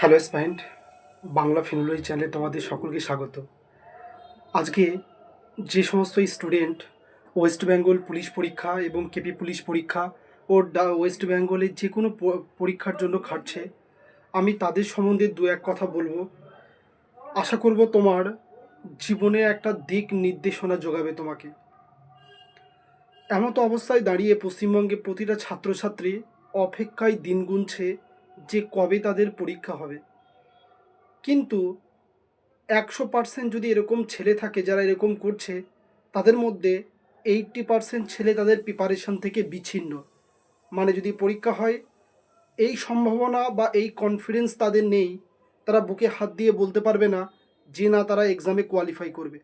Hello স্পাইন্ড, Bangla phonology চ্যানেলে তোমাদের সকলকে স্বাগত। আজকে যে সমস্ত স্টুডেন্ট ওয়েস্ট বেঙ্গল পুলিশ পরীক্ষা এবং কেপি পুলিশ পরীক্ষা ও ডা- ওয়েস্ট বেঙ্গলের যে কোনো পরীক্ষার জন্য খাটছে, আমি তাদের সম্বন্ধে দু এক কথা বলব। আশা করব তোমার জীবনে একটা দিক নির্দেশনা যোগাবে তোমাকে। এমতো অবস্থায় দাঁড়িয়ে পশ্চিমবঙ্গে প্রতিটা ছাত্রছাত্রী অপেক্ষায় দিন গুনছে যে কবে তাদের পরীক্ষা হবে। কিন্তু একশো পার্সেন্ট যদি এরকম ছেলে থাকে যারা এরকম করছে, তাদের মধ্যে এইটটি পার্সেন্ট ছেলে তাদের প্রিপারেশন থেকে বিচ্ছিন্ন। মানে যদি পরীক্ষা হয়, এই সম্ভাবনা বা এই কনফিডেন্স তাদের নেই, তারা বুকে হাত দিয়ে বলতে পারবে না যে না তারা এক্সামে কোয়ালিফাই করবে।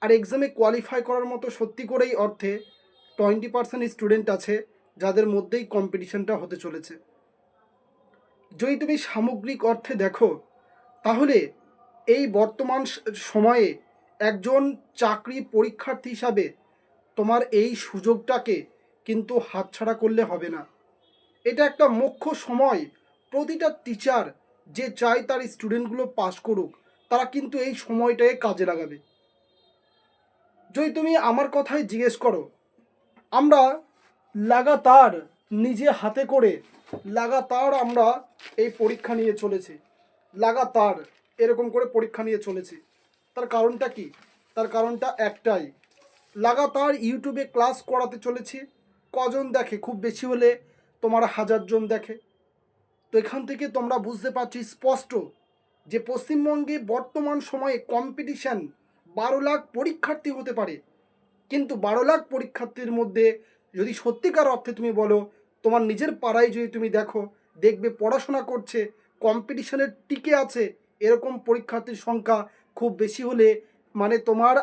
আর এক্সামে কোয়ালিফাই করার মতো সত্যি করেই অর্থে টোয়েন্টি পার্সেন্ট স্টুডেন্ট আছে যাদের মধ্যেই কম্পিটিশানটা হতে চলেছে। যদি তুমি সামগ্রিক অর্থে দেখো, তাহলে এই বর্তমান সময়ে একজন চাকরি পরীক্ষার্থী হিসাবে তোমার এই সুযোগটাকে কিন্তু হাতছাড়া করলে হবে না। এটা একটা মুখ্য সময়। প্রতিটা টিচার যে চায় তার স্টুডেন্টগুলো পাস করুক, তারা কিন্তু এই সময়টাকে কাজে লাগাবে। যদি তুমি আমার কথাই জিজ্ঞেস করো, আমরা লাগাতার নিজে হাতে করে লাগাতার আমরা এই পরীক্ষা নিয়ে চলেছি। লাগাতার এরকম করে পরীক্ষা নিয়ে চলেছি। তার কারণটা কি? তার কারণটা একটাই। লাগাতার ইউটিউবে ক্লাস করাতে চলেছি। কজন দেখে? খুব বেশি হলে তোমার হাজারজন দেখে। তো এখান থেকে তোমরা বুঝতে পারছি স্পষ্ট যে পশ্চিমবঙ্গে বর্তমান সময়ে কম্পিটিশন বারো লাখ পরীক্ষার্থী হতে পারে। কিন্তু বারো লাখ পরীক্ষার্থীর মধ্যে যদি সত্যিকার অর্থে তুমি বলো তোমার নিজের পাড়ায় যদি তুমি দেখো, দেখবে পড়াশোনা করছে কম্পিটিশনের টিকে আছে, এরকম পরীক্ষার্থীর সংখ্যা খুব বেশি হলে মানে তোমার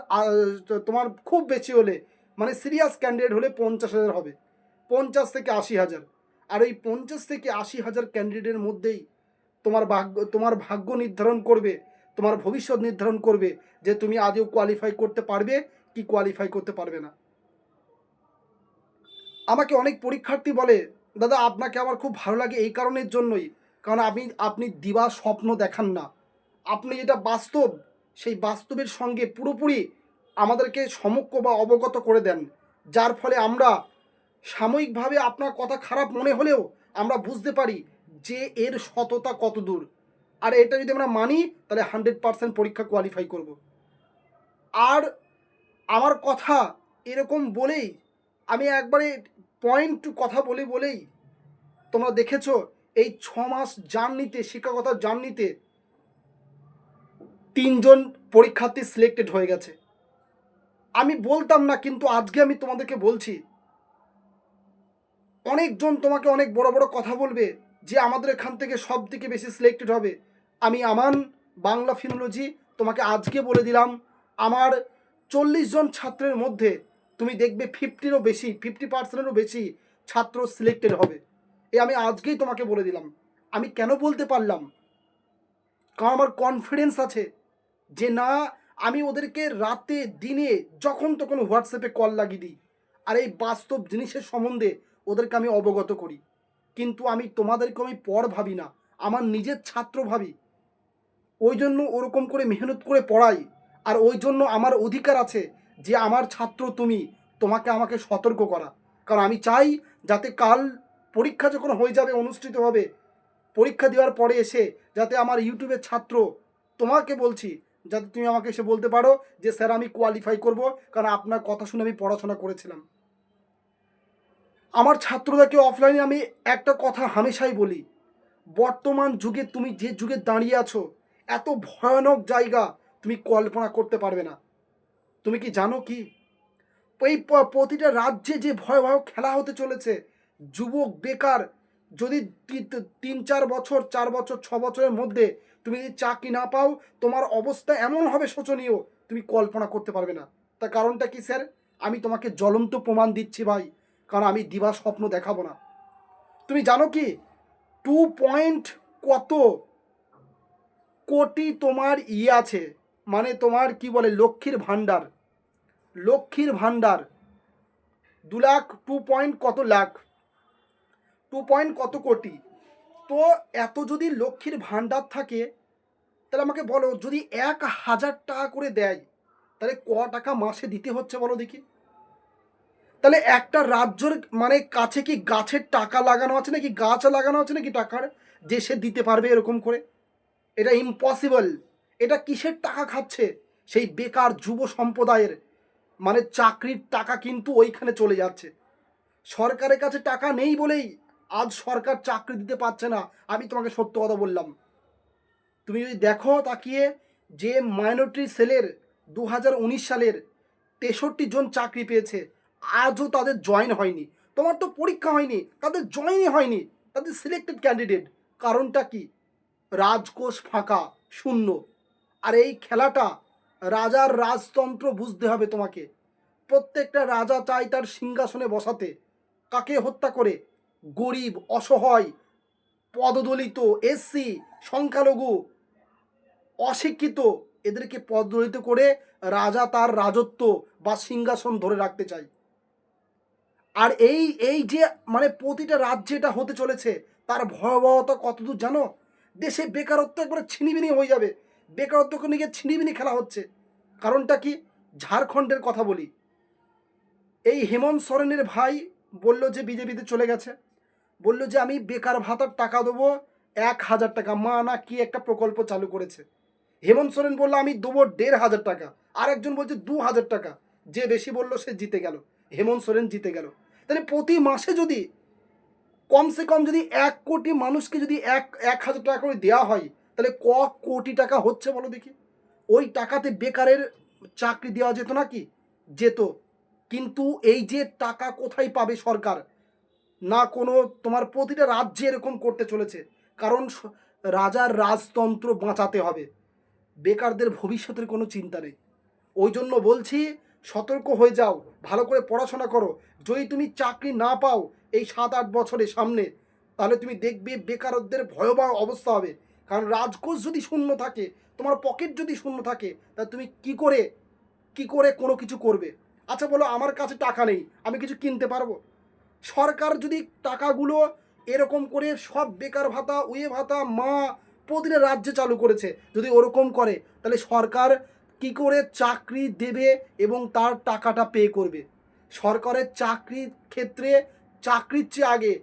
তোমার খুব বেশি হলে মানে সিরিয়াস ক্যান্ডিডেট হলে পঞ্চাশ হাজার হবে। পঞ্চাশ থেকে আশি হাজার। আর এই পঞ্চাশ থেকে আশি হাজার ক্যান্ডিডেটের মধ্যেই তোমার ভাগ্য তোমার ভাগ্য নির্ধারণ করবে, তোমার ভবিষ্যৎ নির্ধারণ করবে যে তুমি আদৌ কোয়ালিফাই করতে পারবে কি কোয়ালিফাই করতে পারবে না। আমাকে অনেক পরীক্ষার্থী বলে, দাদা, আপনাকে আমার খুব ভালো লাগে এই কারণের জন্যই। কারণ আপনি আপনি দিবা স্বপ্ন দেখান না। আপনি যেটা বাস্তব, সেই বাস্তবের সঙ্গে পুরোপুরি আমাদেরকে সমক্ষ বা অবগত করে দেন। যার ফলে আমরা সাময়িকভাবে আপনার কথা খারাপ মনে হলেও আমরা বুঝতে পারি যে এর সততা কত দূর। আর এটা যদি আমরা মানি, তাহলে হান্ড্রেড পার্সেন্ট পরীক্ষা কোয়ালিফাই করব। আর আমার কথা এরকম বলেই আমি একবারে পয়েন্ট টু কথা বলে বলেই তোমরা দেখেছ এই ছ মাস জার্নিতে শিক্ষকতার জার্নিতে তিনজন পরীক্ষার্থী সিলেক্টেড হয়ে গেছে। আমি বলতাম না, কিন্তু আজকে আমি তোমাদেরকে বলছি, অনেকজন তোমাকে অনেক বড় বড় কথা বলবে যে আমাদের এখান থেকে সব থেকে বেশি সিলেক্টেড হবে। আমি আমান, বাংলা ফিনোলজি তোমাকে আজকে বলে দিলাম, আমার চল্লিশ জন ছাত্রের মধ্যে তুমি দেখবে ফিফটিরও বেশি ফিফটি পার্সেন্টেরও বেশি ছাত্র সিলেক্টেড হবে। এ আমি আজকেই তোমাকে বলে দিলাম। আমি কেন বলতে পারলাম? কারণ আমার কনফিডেন্স আছে যে না, আমি ওদেরকে রাতে, দিনে, যখন তখন হোয়াটসঅ্যাপে কল লাগিয়ে দিই। আর এই বাস্তব জিনিসের সম্বন্ধে ওদেরকে আমি অবগত করি। কিন্তু আমি তোমাদেরকে আমি পর ভাবি না। আমার নিজের ছাত্র ভাবি। ওই জন্য ওরকম করে মেহনত করে পড়াই। আর ওই জন্য আমার অধিকার আছে যে আমার ছাত্র তুমি, তোমাকে আমাকে সতর্ক করা। কারণ আমি চাই যাতে কাল পরীক্ষা যখন হয়ে যাবে, অনুষ্ঠিত হবে, পরীক্ষা দেওয়ার পরে এসে যাতে আমার ইউটিউবের ছাত্র তোমাকে বলছি, যাতে তুমি আমাকে এসে বলতে পারো যে, স্যার, আমি কোয়ালিফাই করব, কারণ আপনার কথা শুনে আমি পড়াশোনা করেছিলাম। আমার ছাত্রদেরকে অফলাইনে আমি একটা কথা হামেশাই বলি, বর্তমান যুগে তুমি যে যুগে দাঁড়িয়ে আছো, এত ভয়ানক জায়গা তুমি কল্পনা করতে পারবে না। তুমি কি জানো কি? এই প্রতিটা রাজ্যে যে ভয়াবহ খেলা হতে চলেছে, যুবক, বেকার, যদি তিন, চার বছর চার বছর, ছ বছরের মধ্যে তুমি যদি চাকরি না পাও, তোমার অবস্থা এমন হবে শোচনীয়, তুমি কল্পনা করতে পারবে না। তার কারণটা কি স্যার? আমি তোমাকে জ্বলন্ত প্রমাণ দিচ্ছি ভাই, কারণ আমি দিবা স্বপ্ন দেখাবো না। তুমি জানো কি? টু পয়েন্ট কত কোটি তোমার ইয়ে আছে মানে তোমার কি বলে, লক্ষ্মীর ভাণ্ডার। লক্ষ্মীর ভাণ্ডার। দু লাখ, টু পয়েন্ট কত লাখ? টু পয়েন্ট কত কোটি? তো এত যদি লক্ষ্মীর ভাণ্ডার থাকে, তাহলে আমাকে বলো, যদি এক হাজার টাকা করে দেয়, তাহলে ক টাকা মাসে দিতে হচ্ছে বলো দেখি? তাহলে একটা রাজ্যর মানে কাছে কি গাছের টাকা লাগানো আছে নাকি, গাছ লাগানো আছে নাকি টাকার, যে সে দিতে পারবে এরকম করে? এটা ইম্পসিবল এটা কিসের টাকা খাচ্ছে? সেই বেকার যুব সম্প্রদায়ের মানে চাকরির টাকা কিন্তু ওইখানে চলে যাচ্ছে। সরকারের কাছে টাকা নেই বলেই আজ সরকার চাকরি দিতে পারছে না, আমি তোমাকে সত্য কথা বললাম। তুমি যদি দেখো তাকিয়ে যে মাইনরিটি সেলের দু হাজার উনিশ সালের তেষট্টি জন চাকরি পেয়েছে, আজও তাদের জয়েন হয়নি। তোমার তো পরীক্ষা হয়নি, তাদের জয়েনই হয়নি, তাদের সিলেক্টেড ক্যান্ডিডেট কারণটা কি? রাজকোষ ফাঁকা, শূন্য। আর এই খেলাটা রাজার রাজতন্ত্র বুঝতে হবে তোমাকে। প্রত্যেকটা রাজা চায় তার সিংহাসনে বসাতে। কাকে হত্যা করে? গরিব, অসহায়, পদদলিত, এসসি, সংখ্যালঘু, অশিক্ষিত, এদেরকে পদদলিত করে রাজা তার রাজত্ব বা সিংহাসন ধরে রাখতে চায়। আর এই এই যে মানে প্রতিটা রাজ্যে এটা হতে চলেছে, তার ভয়াবহতা কতদূর জানো? দেশে বেকারত্ব একবারে ছিনিবিনি হয়ে যাবে। বেকারত্বকে নিয়ে ছিনিবিনি খেলা হচ্ছে। কারণটা কি? ঝাড়খণ্ডের কথা বলি। এই হেমন্ত সরেনের ভাই বলল যে বিজেপিতে চলে গেছে। বলল যে আমি বেকার ভাতার টাকা দেবো, এক হাজার টাকা। মা, না, কি একটা প্রকল্প চালু করেছে। হেমন্ত সোরেন বলল, আমি দেবো দেড় হাজার টাকা। আর একজন বলছে দু হাজার টাকা। যে বেশি বলল সে জিতে গেল। হেমন্ত সোরেন জিতে গেল। তাহলে প্রতি মাসে যদি কমসে কম যদি এক কোটি মানুষকে যদি এক এক হাজার টাকা করে দেওয়া হয় তাহলে ক কোটি টাকা হচ্ছে বলো দেখি? ওই টাকাতে বেকারের চাকরি দেওয়া যেত নাকি? যেত। কিন্তু এই যে টাকা কোথায় পাবে সরকার? না কোনো তোমার প্রতিটা রাজ্যে এরকম করতে চলেছে। কারণ রাজার রাজতন্ত্র বাঁচাতে হবে। বেকারদের ভবিষ্যতের কোনো চিন্তা নেই। ওই জন্য বলছি, সতর্ক হয়ে যাও, ভালো করে পড়াশোনা করো। যদি তুমি চাকরি না পাও এই সাত আট বছরের সামনে, তাহলে তুমি দেখবে বেকারত্বের ভয়াবহ অবস্থা হবে। কারণ রাজকোষ যদি শূন্য থাকে, তোমার পকেট যদি শূন্য থাকে, তা তুমি কি করে কি করে কোনো কিছু করবে? আচ্ছা বলো, আমার কাছে টাকা নেই, আমি কিছু কিনতে পারব? সরকার যদি টাকাগুলো এরকম করে সব বেকার ভাতা, উয়ে ভাতা, মা প্রতিটা রাজ্যে চালু করেছে, যদি ওরকম করে, তাহলে সরকার কি করে চাকরি দেবে এবং তার টাকাটা পে করবে? সরকারের চাকরির ক্ষেত্রে, চাকরির চেয়ে আগে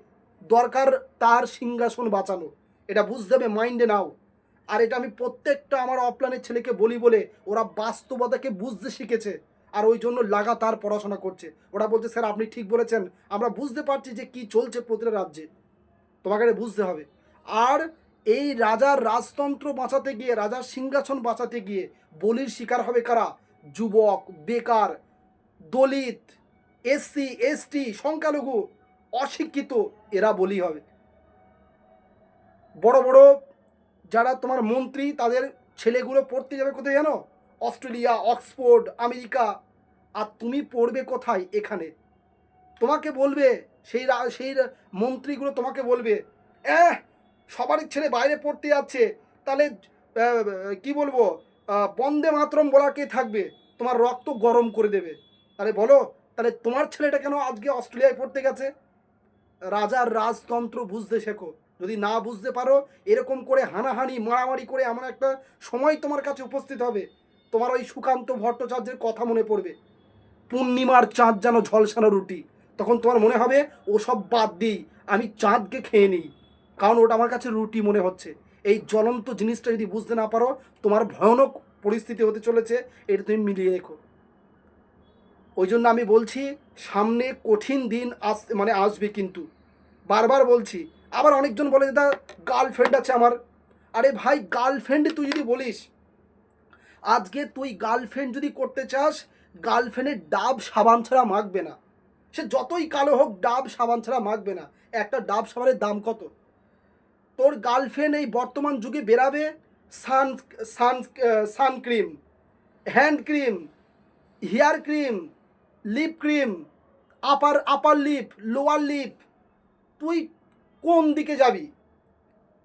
দরকার তার সিংহাসন বাঁচানো। এটা বুঝতে হবে মাইন্ডে নাও। আর এটা আমি প্রত্যেকটা আমার অফলাইনের ছেলেকে বলি বলে, ওরা বাস্তবতাকে বুঝতে শিখেছে আর ওই জন্য লাগাতার পড়াশোনা করছে। ওরা বলছে, স্যার, আপনি ঠিক বলেছেন। আমরা বুঝতে পারছি যে কি চলছে প্রতিটা রাজ্যে। তোমাকে বুঝতে হবে। আর এই রাজার রাজতন্ত্র বাঁচাতে গিয়ে, রাজার সিংহাসন বাঁচাতে গিয়ে বলির শিকার হবে কারা? যুবক, বেকার, দলিত, এসসি, এসটি, সংখ্যালঘু, অশিক্ষিত, এরা বলি হবে। বড় বড় যারা তোমার মন্ত্রী, তাদের ছেলেগুলো পড়তে যাবে কোথায় জানো? Australia, Oxford, America. আর তুমি পড়বে কোথায়? এখানে। তোমাকে বলবে, সেই সেই মন্ত্রীগুলো তোমাকে বলবে এহ সবারই ছেলে বাইরে পড়তে যাচ্ছে। তাহলে কি বলব? বন্দে মাতরম বলা কে থাকবে? তোমার রক্ত গরম করে দেবে। তাহলে বলো, তাহলে তোমার ছেলেটা কেন আজকে অস্ট্রেলিয়ায় পড়তে গেছে? রাজার রাজতন্ত্র বুঝতে শেখো। যদি না বুঝতে পারো, এরকম করে হানাহানি, মারামারি করে এমন একটা সময় তোমার কাছে উপস্থিত হবে। তোমার ওই সুকান্ত ভট্টাচার্যের কথা মনে পড়বে। পূর্ণিমার চাঁদ যেন ঝলসানো রুটি। তখন তোমার মনে হবে ওসব বাদ দিই, আমি চাঁদকে খেয়ে নিই। কারণ ওটা আমার কাছে রুটি মনে হচ্ছে। এই জ্বলন্ত জিনিসটা যদি বুঝতে না পারো, তোমার ভয়ানক পরিস্থিতি হতে চলেছে, এটা তুমি মিলিয়ে রেখো। ওই জন্য আমি বলছি, সামনে কঠিন দিন আস মানে আসবে কিন্তু। বারবার বলছি আবার অনেকজন বলে, দাদা গার্লফ্রেন্ড আছে আমার। আরে ভাই গার্লফ্রেন্ড তুই যদি বলিস, আজকে তুই গার্লফ্রেন্ড যদি করতে চাস গার্লফ্রেন্ডের ডাব সাবান ছাড়া মাখবে না। সে যতই কালো হোক, ডাব সাবান ছাড়া মাখবে না। একটা ডাব সাবানের দাম কত? তোর গার্লফ্রেন্ড এই বর্তমান যুগে বেরাবে sun sun suncream hand cream, hair cream, lip cream, upper upper lip, lower lip. তুই কোন দিকে যাবি?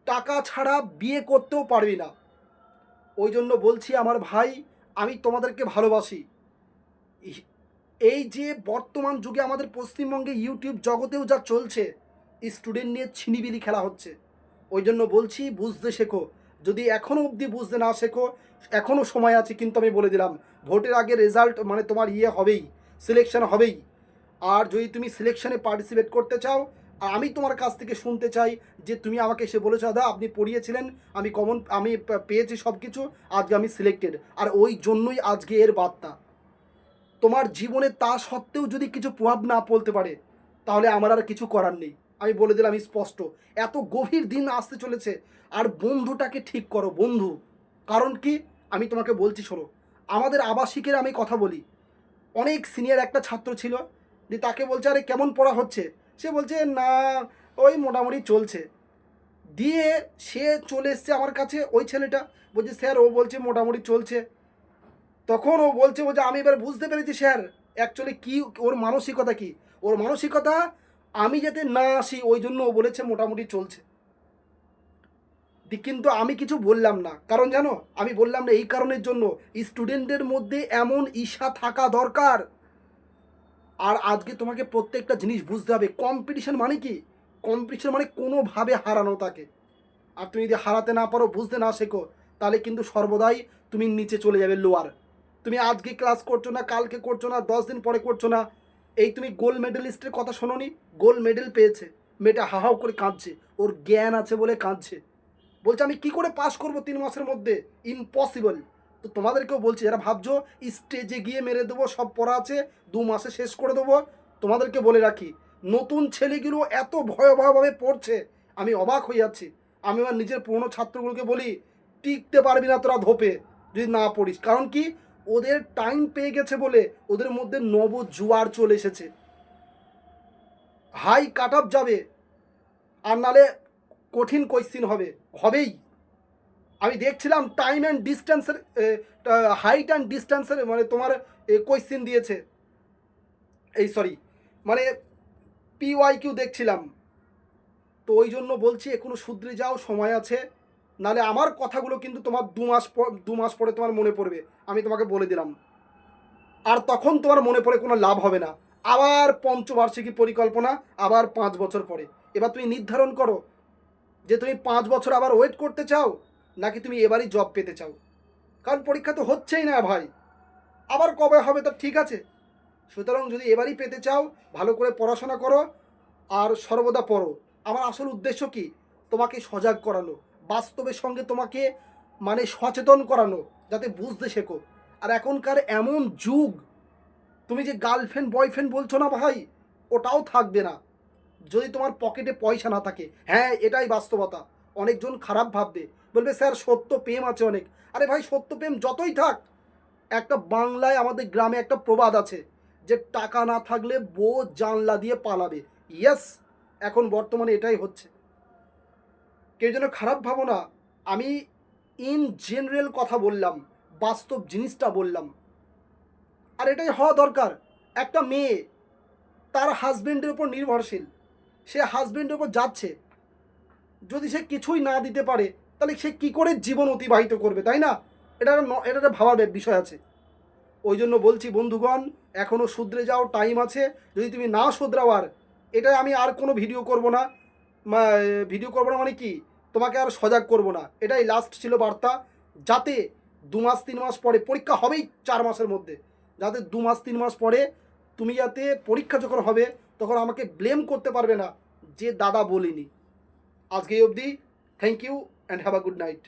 টাকা ছাড়া বিয়ে করতেও পারবি না। ওই জন্য বলছি আমার ভাই, আমি তোমাদেরকে ভালোবাসি। এই- যে বর্তমান যুগে আমাদের পশ্চিমবঙ্গে ইউটিউব জগতেও যা চলছে, স্টুডেন্ট নিয়ে ছিনিবিলি খেলা হচ্ছে। ওই জন্য বলছি বুঝতে শেখো। যদি এখনও অবধি বুঝতে না শেখো এখনও সময় আছে কিন্তু আমি বলে দিলাম, ভোটের আগে রেজাল্ট মানে তোমার ইয়ে হবেই সিলেকশন হবেই। আর যদি তুমি সিলেকশনে পার্টিসিপেট করতে চাও আর আমি তোমার কাছ থেকে শুনতে চাই যে তুমি আমাকে এসে বলেছ দাদা আপনি পড়িয়েছিলেন, আমি কমন আমি পেয়েছি সব কিছু আজকে আমি সিলেক্টেড আর ওই জন্যই আজকে এর বার্তা। তোমার জীবনে তা সত্ত্বেও যদি কিছু প্রভাব না পড়তে পারে, তাহলে আমার আর কিছু করার নেই। আমি বলে দিলাম স্পষ্ট। এত গভীর দিন আসতে চলেছে, আর বন্ধুটাকে ঠিক করো, বন্ধু। কারণ কি? আমি তোমাকে বলছি, শোনো। আমাদের আবাসিকের আমি কথা বলি। অনেক সিনিয়র একটা ছাত্র ছিল, যে তাকে বলছে, আরে, কেমন পড়া হচ্ছে? সে বলছে, না, ওই মোটামুটি চলছে। দিয়ে সে চলে এসছে আমার কাছে, ওই ছেলেটা। বলছে, স্যার, ও বলছে মোটামুটি চলছে। তখন ও বলছে বলছে, আমি এবার বুঝতে পেরেছি, স্যার অ্যাকচুয়ালি কি, ওর মানসিকতা কি? ওর মানসিকতা আমি যাতে না আসি, ওই জন্য ও বলেছে মোটামুটি চলছে। কিন্তু আমি কিছু বললাম না। কারণ জানো, আমি বললাম না, এই কারণের জন্য। স্টুডেন্টদের মধ্যে এমন ঈশা থাকা দরকার। আর আজকে তোমাকে প্রত্যেকটা জিনিস বুঝতে হবে। কম্পিটিশান মানে কি? কম্পিটিশান মানে কোনোভাবে হারানো তাকে। আর তুমি যদি হারাতে না পারো, বুঝতে না শেখো, তাহলে কিন্তু সর্বদাই তুমি নিচে চলে যাবে লোয়ার তুমি আজকে ক্লাস করছ না, কালকে করছ না, দশ দিন পরে করছ না, এই তুমি গোল্ড মেডেলিস্টের কথা শোনোনি? গোল্ড মেডেল পেয়েছে। মেয়েটা হাহাও করে কাঁদছে। ওর জ্ঞান আছে বলে কাঁদছে। বলছে, আমি কি করে পাস করব তিন মাসের মধ্যে? ইম্পসিবল তো তোমাদেরকেও বলছি, যারা ভাবছ স্টেজে গিয়ে মেরে দেবো, সব পড়া আছে, দু মাসে শেষ করে দেবো, তোমাদেরকে বলে রাখি, নতুন ছেলেগুলো এত ভয়াবহভাবে পড়ছে, আমি অবাক হয়ে যাচ্ছি। আমি আমার নিজের পুরনো ছাত্রগুলোকে বলি, টিকতে পারবি না তোরা ধোপে, যদি না পড়িস। কারণ কি? ওদের টাইম পেয়ে গেছে বলে ওদের মধ্যে নব জুয়ার চলে এসেছে। হাই কাট যাবে, আর নালে কঠিন কোয়েশ্চিন হবে, হবেই। আমি দেখছিলাম টাইম অ্যান্ড ডিস্টেন্সের হাইট অ্যান্ড ডিস্টেন্সের মানে তোমার কোয়েশ্চিন দিয়েছে। এই সরি মানে পিওয়াই কিউ দেখছিলাম। তো ওই জন্য বলছি, এখনও শুধরে যাও, সময় আছে। নালে আমার কথাগুলো কিন্তু তোমার দু মাস দু মাস পরে তোমার মনে পড়বে। আমি তোমাকে বলে দিলাম। আর তখন তোমার মনে পড়ে কোনো লাভ হবে না। আবার পঞ্চবার্ষিকী পরিকল্পনা, আবার পাঁচ বছর পরে। এবার তুমি নির্ধারণ করো যে তুমি পাঁচ বছর আবার ওয়েট করতে চাও নাকি তুমি এবারই জব পেতে চাও? কারণ পরীক্ষা তো হচ্ছেই না ভাই। আবার কবে হবে তা ঠিক আছে। সুতরাং যদি এবারই পেতে চাও, ভালো করে পড়াশোনা করো আর সর্বদা পড়ো। আমার আসল উদ্দেশ্য কি? তোমাকে সজাগ করানো, বাস্তবের সঙ্গে তোমাকে মানে সচেতন করানো, যাতে বুঝতে শেখো। আর এখনকার এমন যুগ, তুমি যে গার্লফ্রেন্ড বয়ফ্রেন্ড বলছো না ভাই, ওটাও থাকবে না। যদি তোমার পকেটে পয়সা না থাকে হ্যাঁ এটাই বাস্তবতা। অনেকজন খারাপ ভাববে। বলবে, স্যার, সত্য প্রেম আছে অনেক। আরে ভাই, সত্য প্রেম যতই থাক, একটা বাংলায় আমাদের গ্রামে একটা প্রবাদ আছে যে টাকা না থাকলে বউ জানলা দিয়ে পালাবে। ইয়েস, এখন বর্তমানে এটাই হচ্ছে। কেউ যেন খারাপ ভাবো না, আমি ইন জেনারেল কথা বললাম, বাস্তব জিনিসটা বললাম। আর এটাই হওয়া দরকার, একটা মেয়ে তার হাজবেন্ডের উপর নির্ভরশীল। সে হাজবেন্ডের উপর যাচ্ছে যদি সে কিছুই না দিতে পারে, তাহলে সে কি করে জীবন অতিবাহিত করবে, তাই না? এটা এটা একটা ভাবার বিষয় আছে। ওই জন্য বলছি বন্ধুগণ এখনও শুধরে যাও টাইম আছে। যদি তুমি না শুধরাও আর, এটা আমি আর কোনো ভিডিও করব না। ভিডিও করব না মানে কি? তোমাকে আর সজাগ করব না। এটাই লাস্ট ছিল বার্তা। যাতে দু মাস, তিন মাস পরে পরীক্ষা হবেই চার মাসের মধ্যে। যাতে দু মাস, তিন মাস পরে তুমি যাতে পরীক্ষা যখন হবে, তখন আমাকে ব্লেম করতে পারবে না, যে দাদা বলিনি। আজকে এই অবধি thank you and have a good night